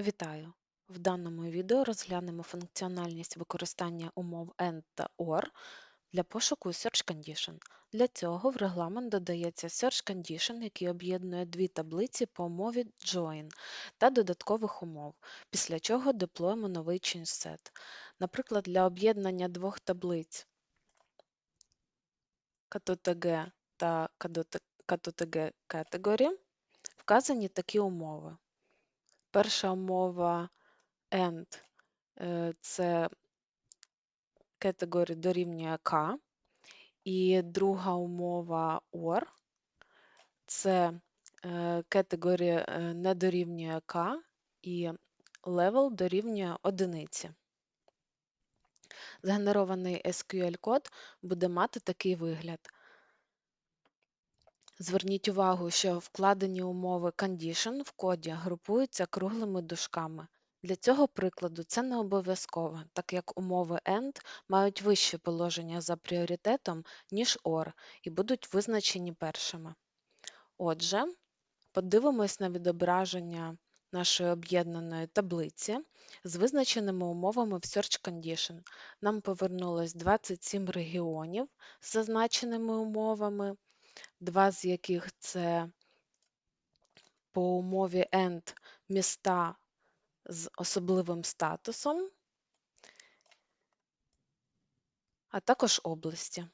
Вітаю! В даному відео розглянемо функціональність використання умов AND та OR для пошуку Search Condition. Для цього в регламент додається Search Condition, який об'єднує дві таблиці по умові Join та додаткових умов, після чого деплоїмо новий change set. Наприклад, для об'єднання двох таблиць KTTG та KTTG Category вказані такі умови. Перша умова AND е, це категорія дорівнює K, і друга умова OR це е, категорія е, не дорівнює K і level дорівнює одиниці. Згенерований SQL-код буде мати такий вигляд. Зверніть увагу, що вкладені умови condition в коді групуються круглими дужками. Для цього прикладу це не обов'язково, так як умови AND мають вище положення за пріоритетом, ніж OR, і будуть визначені першими. Отже, подивимось на відображення нашої об'єднаної таблиці з визначеними умовами в Search Condition. Нам повернулось 27 регіонів з зазначеними умовами два з яких це по умові END міста з особливим статусом, а також області.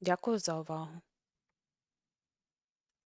Дякую за увагу.